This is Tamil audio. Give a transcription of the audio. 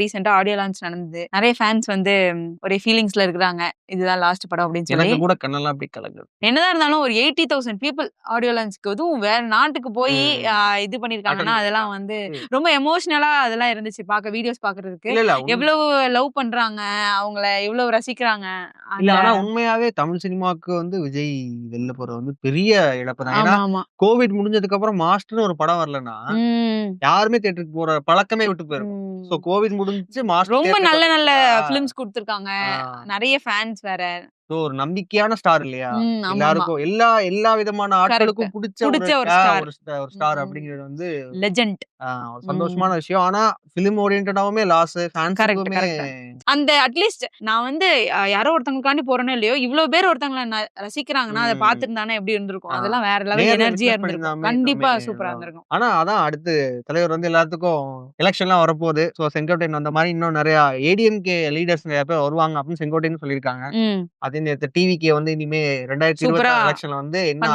ரீசெண்டா ஆடியோ லான்ச் நடந்தது. நிறைய ஃபேன்ஸ் வந்து ஒரே ஃபீலிங்ஸ்ல இருக்கிறாங்க. இதுதான் லாஸ்ட் படம் அப்படின்னு சொல்லி. கூட கண்ணெல்லாம் அப்படி கலங்குது. என்னதான் இருந்தாலும் ஒரு எயிட்டி தௌசண்ட் பீப்புள் ஆடியோ லான்ச்க்கு அதுவும் வேற நாட்டுக்கு போய். இது பண்ணிருக்காங்கன்னா அதெல்லாம் வந்து. ரொம்ப எமோஷனலா அதெல்லாம் இருந்துச்சு பார்க்க வீடியோஸ் பாக்குறதுக்கு எவ்வளவு லவ் பண்றாங்க அவங்கள எவ்வளவு ரசிக்கிறாங்க ஆனா உண்மையாவே தமிழ் சினிமாவுக்கு வந்து விஜய் வெளில போறது வந்து பெரிய இழப்பு தான். ஏன்னா கோவிட் முடிஞ்சதுக்கு அப்புறம் மாஸ்டர்னு ஒரு படம் வரலன்னா யாருமே தேட்டருக்கு போற பழக்கமே விட்டு போயிரும். சோ கோவிட் முடிஞ்சு ரொம்ப நல்ல நல்ல பிலிம்ஸ் கொடுத்திருக்காங்க. நிறைய ஃபேன்ஸ் வேற ஒரு நம்பிக்கையான ஸ்டார் இல்லையா. எல்லாருக்கும் எல்லா எல்லா விதமான ஆட்களுக்கும் பிடிச்ச ஒரு star. ஒரு ஸ்டார். அப்படிங்கிறது வந்து லெஜெண்ட் சந்தோஷமான விஷயம். ஆனா பிலிம் ஓரியன்டாவுமே லாஸ். அந்த அட்லீஸ்ட் நான் வந்து யாரோ ஒருத்தவங்களுக்காண்டி போறேனோ இல்லையோ இவ்வளவு பேர் ஒருத்தவங்கள ரசிக்கிறாங்கன்னா அதை ம். பார்த்திருந்தானே எப்படி இருந்திருக்கும். அதெல்லாம் வேற லெவல் எனர்ஜியா இருந்திருக்கும். கண்டிப்பா எல்லாமே சூப்பரா இருந்திருக்கும். ஆனா அதான் அடுத்து தலைவர் வந்து எல்லாத்துக்கும் எலெக்ஷன்லாம் வரப்போகுது. ஸோ செங்கோட்டையன் அந்த மாதிரி இன்னும் நிறைய ஏடிஎம்கே லீடர்ஸ் நிறைய பேர் வருவாங்க அப்படின்னு செங்கோட்டையன் சொல்லியிருக்காங்க. அதே நேரத்தில் டிவிக்கே வந்து இனிமே ரெண்டாயிரத்தி இருபத்தி எலெக்ஷன்ல வந்து என்ன